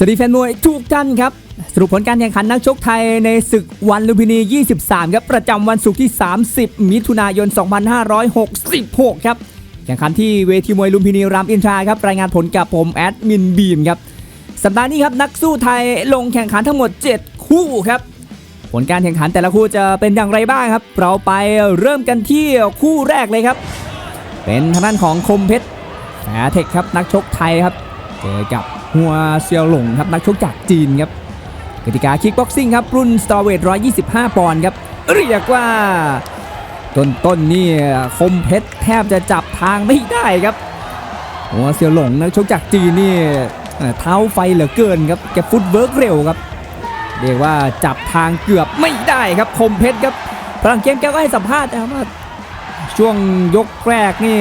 สวัสดีแฟนมวยทุกท่านครับ สรุปผลการแข่งขันนักชกไทยในศึกวันลุมพินี 23 ครับ ประจำวันศุกร์ที่ 30 มิถุนายน 2566 ครับ แข่งขันที่เวทีมวยลุมพินีรามอินทราครับ รายงานผลกับผมแอดมินบีมครับ สัปดาห์นี้ครับนักสู้ไทยลงแข่งขันทั้งหมด 7 คู่ครับ ผลการแข่งขันแต่ละคู่จะเป็นอย่างไรบ้างครับ เราไปเริ่มกันที่คู่แรกเลยครับ เป็นทางด้านของคมเพชรแฝเทคครับนักชกไทยครับ เจอกับ หัวเซียวหลงครับนักชกจากจีนครับกติกาคิกบ็อกซิ่งครับ รุ่นสตอร์เวท125 ปอนด์ครับ เรียกว่า ต้นต้นนี่คมเพชรแทบจะจับทางไม่ได้ครับหัวเซียวหลงนักชกจากจีนนี่เท้าไฟเหลือเกินครับแกฟุตเวิร์กเร็วครับเรียกว่าจับทางเกือบไม่ได้ครับคมเพชรครับพลังเกมแกก็ให้สัมภาษณ์นะครับว่าช่วงยกแรกนี่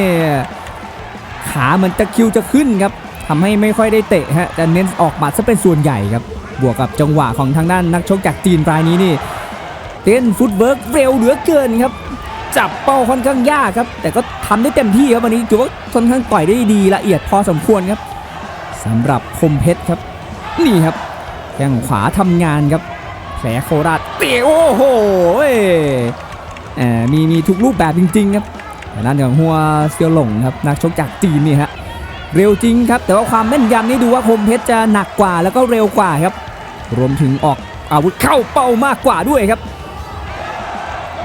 ขาเหมือนตะคิวจะขึ้นครับ ทำให้ไม่ค่อยได้เตะฮะจะเน้นออกหมัดซะเป็นส่วนใหญ่ครับ บวกกับจังหวะของทางด้านนักชกจากจีนรายนี้นี่เต้นฟุตเวิร์กเร็วเหลือเกินครับ จับเป้าค่อนข้างยากครับ แต่ก็ทำได้เต็มที่ครับวันนี้ถือว่าค่อนข้างต่อยได้ดีละเอียดพอสมควรครับสำหรับคมเพชรครับ นี่ครับแข้งขวาทำงานครับแผลโคราชเตะโอ้โหเอ้ยแหมมีมีทุกรูปแบบจริงๆครับด้านของหัวเซียวหลงครับนักชกจากจีนนี่ฮะ เร็วจริงครับ แต่ว่าความแม่นยำนี่ดูว่าคมเพชรจะหนักกว่าแล้วก็เร็วกว่าครับ รวมถึงออกอาวุธเข้าเป้ามากกว่าด้วยครับ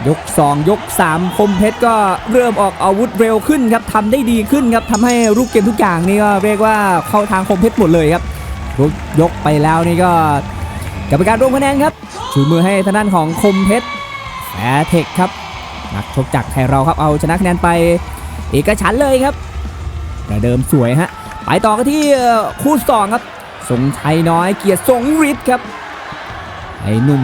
ยก 2 ยก 3 คมเพชรก็เริ่มออกอาวุธเร็วขึ้นครับทำได้ดีขึ้นครับทำให้รูปเกมทุกอย่างนี่ก็เรียกว่าเข้าทางคมเพชรหมดเลยครับยกยกไปแล้วนี่ก็กรรมการรวมคะแนนครับชูมือให้ทางด้านของคมเพชรแฟร์เทคครับนักชกจากไทยเราครับเอาชนะคะแนนไปเอกฉันเลยครับ ประเดิมสวยฮะ ไปต่อกันที่คู่สองครับสงชัยน้อยเกียรติทรงฤทธิ์ครับ ไอ้หนุ่ม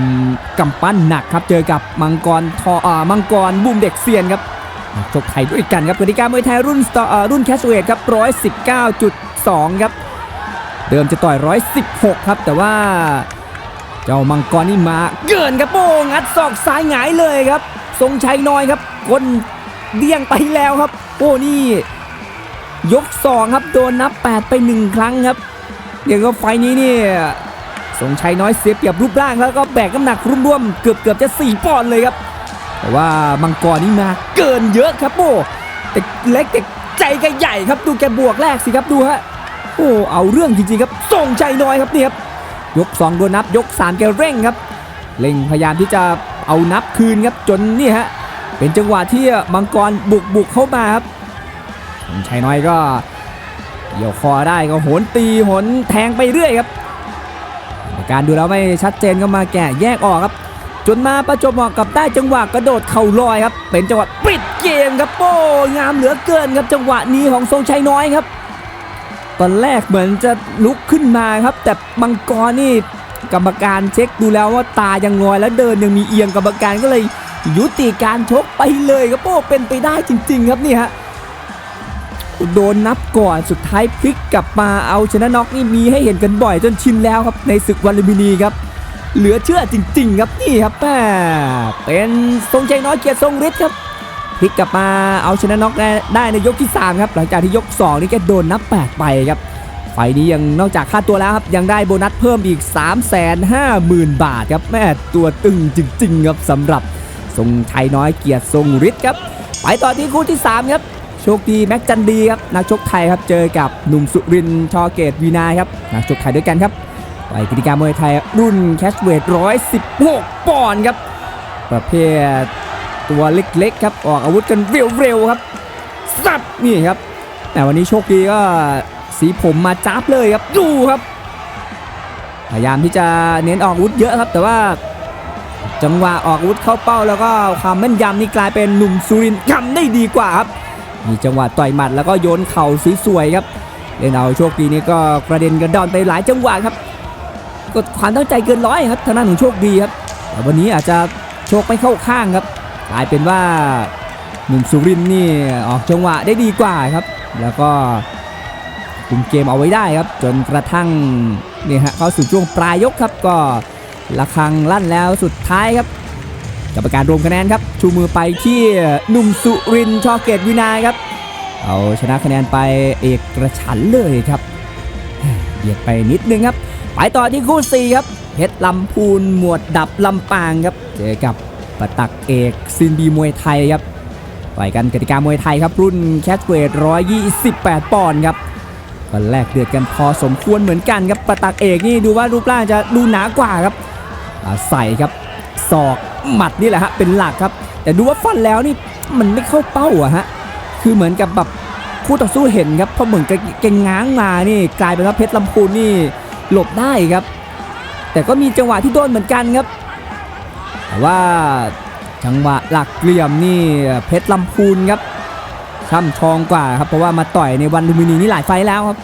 กำปั้นหนักครับ เจอกับมังกรทออ่ามังกรบุมเด็กเซียนครับนักชกไทยด้วยกันครับกติกามวยไทยรุ่นสตออ่ารุ่นแคชเวทครับ119.2ครับ เดิมจะต่อย116ครับ แต่ว่าเจ้ามังกรนี่มาเกินครับโป้งัดศอกซ้ายหงายเลยครับ ทรงชัยน้อยครับก้นเดี่ยงไปแล้วครับ โอ้นี่ ยกสองครับโดนนับ 8 ไป 1 ครั้งครับเดี๋ยวก็ไฟนี้นี่ทรงชัยน้อยเสียเปรียบรูปร่างแล้วก็แบกน้ำหนักร่วมๆเกือบเกือบจะ 4 ปอนด์เลยครับแต่ว่ามังกรนี่มาเกินเยอะครับโอ้แต่เล็กแต่ใจแกใหญ่ครับดูแกบวกแรกสิครับดูฮะโอ้เอาเรื่องจริงๆครับทรงชัยน้อยครับเนี่ครับยก 2 โดนนับยก 3 แกเร่งครับเร่งพยายามที่จะเอานับคืนครับจนนี่ฮะเป็นจังหวะที่มังกรบุกบุกเข้ามาครับ สมชัยน้อยก็เกี่ยวคอได้ก็โหนตีโหนแทงไปเรื่อยครับ การดูแล้วไม่ชัดเจนก็มาแกะแยกออกครับ จนมาประจบเหมาะกับได้จังหวะกระโดดเข่าลอยครับ เป็นจังหวะปิดเกมครับโป้งามเหลือเกินครับจังหวะนี้ของทรงชัยน้อยครับ ตอนแรกเหมือนจะลุกขึ้นมาครับ แต่มังกรนี่กรรมการเช็คดูแล้วว่าตายังงอยแล้วเดินยังมีเอียงกรรมการก็เลยยุติการชกไปเลยครับโอ้เป็นไปได้จริง ๆ ครับนี่ฮะ โดนนับก่อนสุดท้ายพลิกกลับมาเอาชนะน็อกนี่มีให้เห็นกันบ่อยจนชินแล้วครับในศึกวันลุมพินีครับ เหลือเชื่อจริง ๆ ครับนี่ครับแม่เป็นทรงชัยน้อยเกียรติทรงฤทธิ์ครับพลิกกลับมาเอาชนะน็อกได้ในยกที่ 3 ครับ หลังจากที่ยก 2 นี่แกโดนนับ 8 ไปครับไฟล์นี้ยังนอกจากค่าตัวแล้วครับ ยังได้โบนัสเพิ่มอีก 350,000 บาทครับแม่ตัวตึงจริง ๆ ครับสำหรับทรงชัยน้อยเกียรติทรงฤทธิ์ครับ ไปต่อที่คู่ที่ 3 ครับ ชคดีแม็กจันดีครับนักชกไทยครับเจอกับหนุ่มสุรินทร์ชอเกตวีนาครับนักชกไทยด้วยกันครับไปกติกามวยไทยรุ่นแคชเวท116ปอนด์ครับ ประเภทตัวเล็กๆครับออกอาวุธกันเร็วๆครับสับนี่ครับแต่วันนี้โชคดีก็สีผมมาจับเลยครับดูครับพยายามที่จะเน้นออกอาวุธเยอะครับ แต่ว่าจังหวะออกอาวุธเข้าเป้าแล้วก็ความแม่นยำนี่กลายเป็นหนุ่มสุรินทร์ทำได้ดีกว่าครับ มีจังหวะต่อยหมัดแล้วก็โยนเข่าสวยๆครับเล่นเอาโชคดีนี่ก็กระเด็นกระดอนไปหลายจังหวะครับก็ความตั้งใจเกินร้อยครับทางด้านของโชคดีครับแต่วันนี้อาจจะโชคไม่เข้าข้างครับกลายเป็นว่าหนุ่มสุรินนี่ออกจังหวะได้ดีกว่าครับ แล้วก็คุมเกมเอาไว้ได้ครับ จนกระทั่งนี่ฮะเข้าสู่ช่วงปลายยกครับก็ระฆังลั่นแล้วสุดท้ายครับ กรรมการรวมคะแนนครับ ชูมือไปที่หนุ่มสุรินทร์ชอเกตวินาครับ เอาชนะคะแนนไปเอกกระฉันเลยครับเบียดไปนิดนึงครับ ไปต่อที่คู่ 4 ครับเพชรลำพูนหมวดดับลำปางครับ เจอกับปะตักเอกซินบีมวยไทยครับต่อยกันกติกามวยไทยครับ รุ่นแคทเวท128 ปอนด์ครับก็แลกเดือดกันพอสมควรเหมือนกันครับปะตักเอกนี่ดูว่ารูปร่างจะดูหนากว่าครับใส่ครับศอกหมัดนี่แหละฮะเป็นหลักครับ แต่ดูว่าฟันแล้วนี่มันไม่เข้าเป้าอะฮะคือเหมือนกับแบบคู่ต่อสู้เห็นครับเพราะเหมือนกับแกง้างมานี่กลายเป็นว่าเพชรลำพูนนี่หลบได้ครับ แต่ก็มีจังหวะที่โดนเหมือนกันครับแต่ว่าจังหวะหลักเหลี่ยมนี่เพชรลำพูนครับช่ำชองกว่าครับเพราะว่ามาต่อยในวันลูมินีนี่หลายไฟแล้วครับ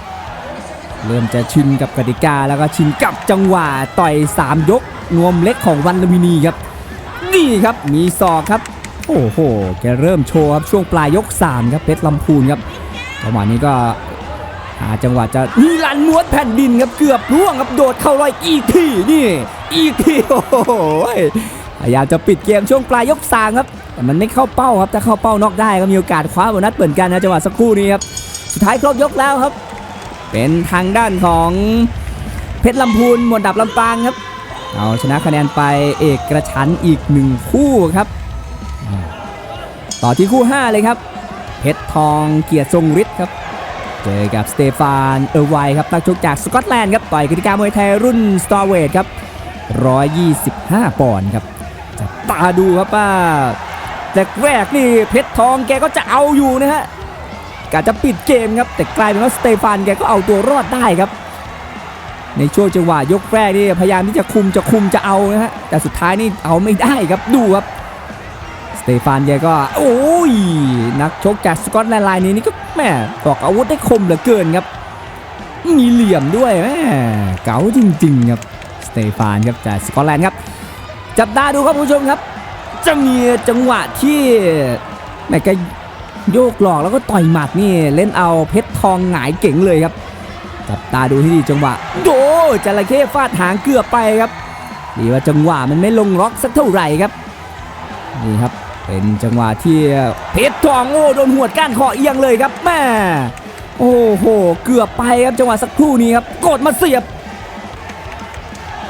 เริ่มจะชินกับกติกาแล้วก็ชินกับจังหวะต่อย 3 ยกนวมเล็กของวันลูมินีครับ นี่ครับมีศอกครับ โอ้โห แกเริ่มโชว์ครับช่วงปลายยก 3 ครับเพชรลำพูนครับจังหวะนี้ก็หาจังหวะจะนีลันม้วนแผ่นดินครับเกือบร่วงครับโดดเข้ารอยอีกทีนี่อีกทีโอ้โหพยายามจะปิดเกมช่วงปลายยกสามครับแต่มันไม่เข้าเป้าครับถ้าเข้าเป้านอกได้ก็มีโอกาสคว้าโบนัสเหมือนกันนะจังหวะสักครู่นี้ครับสุดท้ายครบยกแล้วครับ เป็นทางด้านของเพชรลำพูนหมวดดับลำปางครับ เอาชนะคะแนนไปเอกกระชันอีกหนึ่งคู่ครับ ต่อที่คู่ 5 เลยครับเพชรทองเกียรติทรงฤทธิ์ครับ เจอกับสเตฟานเออร์ไวครับนักชกจากสกอตแลนด์ครับต่อยกติกามวยไทยรุ่นสตาร์เวทครับ 125 ปอนด์ครับจับตาดูครับว่าแต่แรกนี่เพชรทองแกก็จะเอาอยู่นะฮะกะจะปิดเกมครับ แต่กลายเป็นว่าสเตฟานแกก็เอาตัวรอดได้ครับ ในช่วงจังหวะยกแรกนี่พยายามที่จะคุมจะคุมจะเอานะฮะแต่สุดท้ายนี่เอาไม่ได้ครับดูครับสเตฟานแกก็โอ้ยนักชกจากสกอตแลนด์ไลน์นี้นี่ก็แม่ออกอาวุธได้คมเหลือเกินครับ มีเหลี่ยมด้วยแม่เก๋าจริง ๆ ครับสเตฟานครับจากสกอตแลนด์ครับจับตาดูครับผู้ชมครับ จะมีจังหวะที่แม่แกโยกหลอกแล้วก็ต่อยหมัดนี่เล่นเอาเพชรทองหงายเก่งเลยครับ จับตาดูที่ดีจังหวะโดจระเข้ฟาดหางเกือบไปครับดีว่าจังหวะมันไม่ลงล็อกสักเท่าไหร่ครับนี่ครับเป็นจังหวะที่เพชรทองโอ้โดนหัวดก้านคอเอียงเลยครับแม่โอ้โหเกือบไปครับจังหวะสักครู่นี้ครับกดมาเสียบ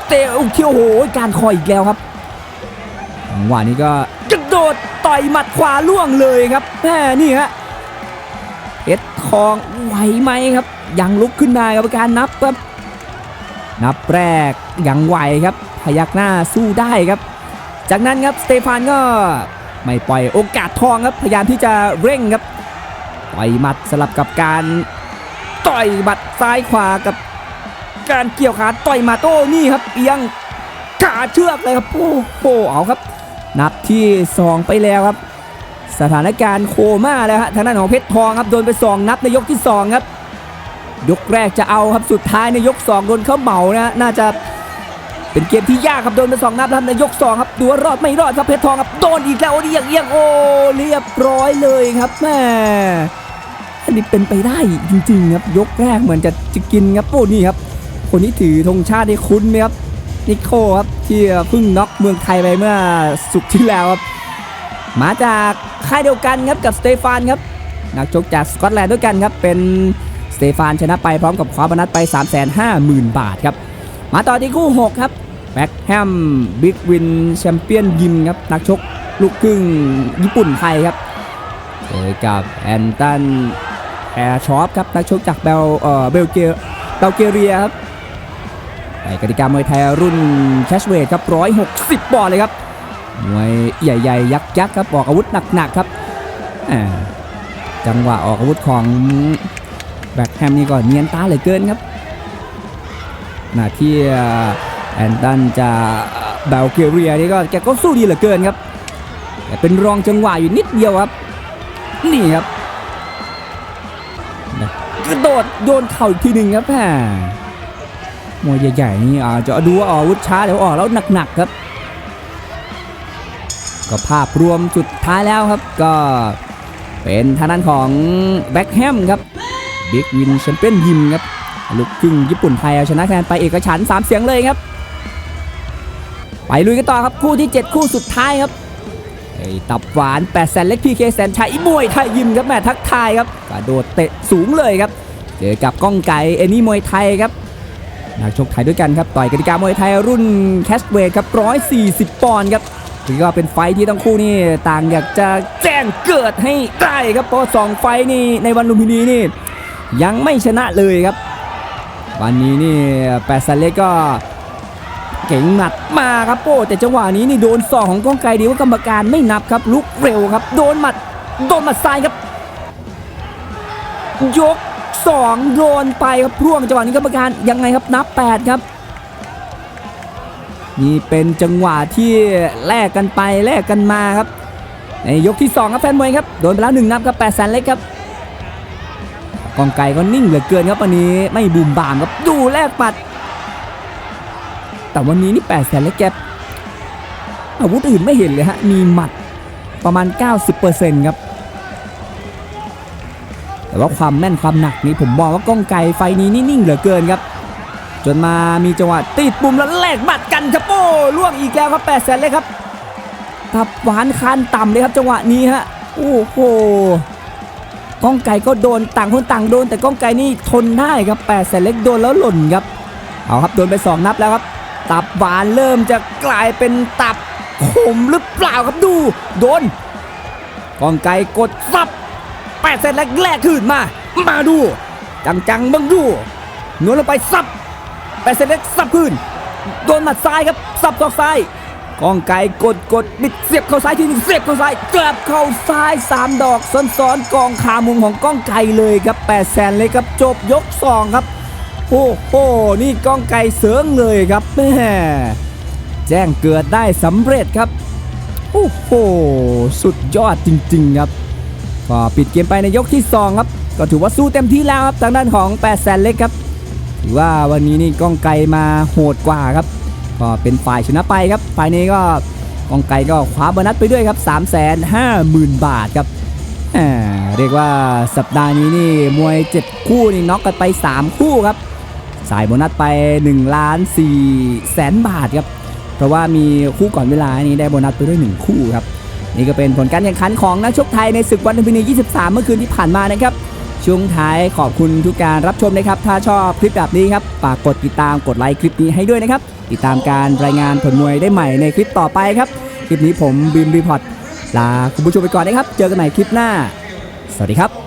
เตะอุกเที่ยวโหการคออีกแล้วครับจังหวะนี้ก็กระโดดต่อยหมัดขวาล่วงเลยครับแม่นี่ฮะเพชรทองไหวไหมครับ ยังลุกขึ้นได้ครับการนับครับนับแรกยังไหวครับพยักหน้าสู้ได้ครับ จากนั้นครับสเตฟานก็ไม่ปล่อยโอกาสทองครับพยายามที่จะเร่งครับต่อยหมัดสลับกับการต่อยหมัดซ้ายขวากับการเกี่ยวขาต่อยมัดโอ้นี่ครับเอียงขาเชือกเลยครับโอ้โหเอาครับ นับที่สองไปแล้วครับ สถานการณ์โคม่าแล้วฮะทางด้านของเพชรทองครับโดนไปสองนับในยกที่สองครับ ยกแรกจะเอาครับสุดท้ายในยกสองโดนเข้าเหมานะน่าจะเป็นเกมที่ยากครับโดนไปสองนัดแล้วในยกสองครับดูว่ารอดไม่รอดครับเพชรทองครับโดนอีกแล้วโอ้ยเอียงเอียงโอ้เรียบร้อยเลยครับแม่อันนี้เป็นไปได้จริงๆครับยกแรกเหมือนจะจะกินครับโอ้นี่ครับ คนที่ถือธงชาติได้คุ้นไหมครับนิโคครับที่เพิ่งน็อกเมืองไทยไปเมื่อสุกที่แล้วครับมาจากค่ายเดียวกันครับกับสเตฟานครับนักชกจากสกอตแลนด์ด้วยกันครับเป็น สเตฟานชนะไปพร้อมกับคว้าบนัสไป 350,000 บาทครับ มาต่อที่คู่ 6 ครับแบ็คแฮมบิ๊กวินแชมเปี้ยนยิมครับ นักชกลูกครึ่งญี่ปุ่นไทยครับเจอกับแอนตันแอร์ชอปครับ นักชกจากเบลเออเบลเกียเบลเกเรียครับในกติกามวยไทยรุ่นแคชเวทครับ 160ปอนด์เลยครับ มวยใหญ่ๆ ยักษ์ๆครับ ออกอาวุธหนักๆครับ จังหวะออกอาวุธของ แบ็คแฮมนี่ก็เนียนตาเหลือเกินครับหน้าที่แอนตันจะเบลเกเรียนี่ก็แกก็สู้ดีเหลือเกินครับแต่เป็นรองจังหวะอยู่นิดเดียวครับ นี่ครับกระโดดโยนเข่าอีกทีหนึ่งครับแหมมวยใหญ่ๆนี่อาจจะดูว่าออกอาวุธช้าเดี๋ยวออกแล้วหนักๆครับ ก็ภาพรวมสุดท้ายแล้วครับก็เป็นทางด้านของแบ็คแฮมครับ บิ๊กวินแชมเปี้ยนยิมครับลูกครึ่งญี่ปุ่นไทยเอาชนะคะแนนไปเอกฉันสามเสียงเลยครับ ไปลุยกันต่อครับคู่ที่ 7 คู่สุดท้ายครับไอ้ตับหวาน8แสนเล็กพีเคแสนชัยมวยไทยยิมครับแม่ทักทายครับกระโดดเตะสูงเลยครับเจอกับก้องไก่เอนี่มวยไทยครับนักชกไทยด้วยกันครับต่อยกติกามวยไทยรุ่นแคชเวทครับ 140 ปอนด์ครับนี่ก็เป็นไฟที่ทั้งคู่นี่ต่างอยากจะแจ้งเกิดให้ได้ครับเพราะสองไฟนี่ในวันลุมพินีนี่ ยังไม่ชนะเลยครับ วันนี้นี่แปดสันเล็กก็เก่งหมัดมาครับโป้แต่จังหวะนี้นี่โดนศอกของก้องไกรดีว่ากรรมการไม่นับครับลุกเร็วครับ โดนหมัดโดนหมัดซ้ายครับ ยกสองโดนไปครับร่วงจังหวะนี้กรรมการยังไงครับนับ 8 ครับนี่เป็นจังหวะที่แลกกันไปแลกกันมาครับในยกที่ 2 ครับแฟนมวยครับโดนไปแล้วหนึ่งนับครับแปดแสนเล็กครับ กองไก่ก็นิ่งเหลือเกินครับวันนี้ไม่บูมบามครับดูแลกปัด แต่วันนี้นี่แปดแสนเล็กแกอาวุธอื่นไม่เห็นเลยฮะ มีหมัดประมาณ 90%ครับ แต่ว่าความแม่นความหนักนี้ผมมองว่าก้องไกรไฟนี้นี่นิ่งเหลือเกินครับ จนมามีจังหวะติดปุ่มแล้วแลกบัตรกันครับโอ้ล่วงอีกแล้วครับแปดแสนเลยครับทับหวานคานต่ำเลยครับจังหวะนี้ฮะ โอ้โห ก้องไก่ก็โดนต่างคนต่างโดน แต่ก้องไก่นี่ทนได้ครับแปดแสนเล็กโดนแล้วหล่นครับเอาครับโดนไปสองนับแล้วครับ ตับหวานเริ่มจะกลายเป็นตับขมหรือเปล่าครับดู โดนก้องไก่กดซับแปดเซนแรกแรกขึ้นมา มาดู จังๆบังดูนวลลงไปซับแปดเซนเล็กซับขึ้น โดนหมัดซ้ายครับซับศอกซ้าย กองไก่กดกดบิดเสียบเข้าซ้ายทีหนึงเสียบเข้าซ้ายกลับเข้าซ้ายสามดอกซ้อนๆกองขามุมของกองไก่เลยครับแปดแสนเลยครับจบยกสองครับ โอ้โหนี่กองไก่เสริงเลยครับแม่แจ้งเกิดได้สำเร็จครับ โอ้โหสุดยอดจริง ๆ ครับก็ปิดเกมไปในยกที่ 2 ครับ ก็ถือว่าสู้เต็มที่แล้วครับทางด้านของ8 0 0แสนเล็กครับถือว่าวันนี้นี่กองไกลมาโหดกว่าครับ ก็เป็นฝ่ายชนะไปครับฝ่ายนี้ก็กองไกลก็คว้าโบนัสไปด้วยครับ 3 5 0 0 0 0 บาทครับเรียกว่าสัปดาห์นี้นี่มวย 7 คู่นี่น็อกกันไป 3 คู่ครับ สายโบนัสไป1ล้าน4แสนบาทครับ เพราะว่ามีคู่ก่อนเวลานี้ได้โบนัสไปด้วย 1 คู่ครับ นี่ก็เป็นผลการแข่งขันของนักชกไทยในศึกวันลุมพินี 23 เมื่อคืนที่ผ่านมานะครับ ช่วงท้ายขอบคุณทุกการรับชมนะครับ ถ้าชอบคลิปแบบนี้ครับฝากกดติดตามกดไลค์คลิปนี้ให้ด้วยนะครับ ติดตามการรายงานผลมวยได้ใหม่ในคลิปต่อไปครับ คลิปนี้ผมบีมรีพอร์ตลาคุณผู้ชมไปก่อนนะครับ เจอกันใหม่คลิปหน้า สวัสดีครับ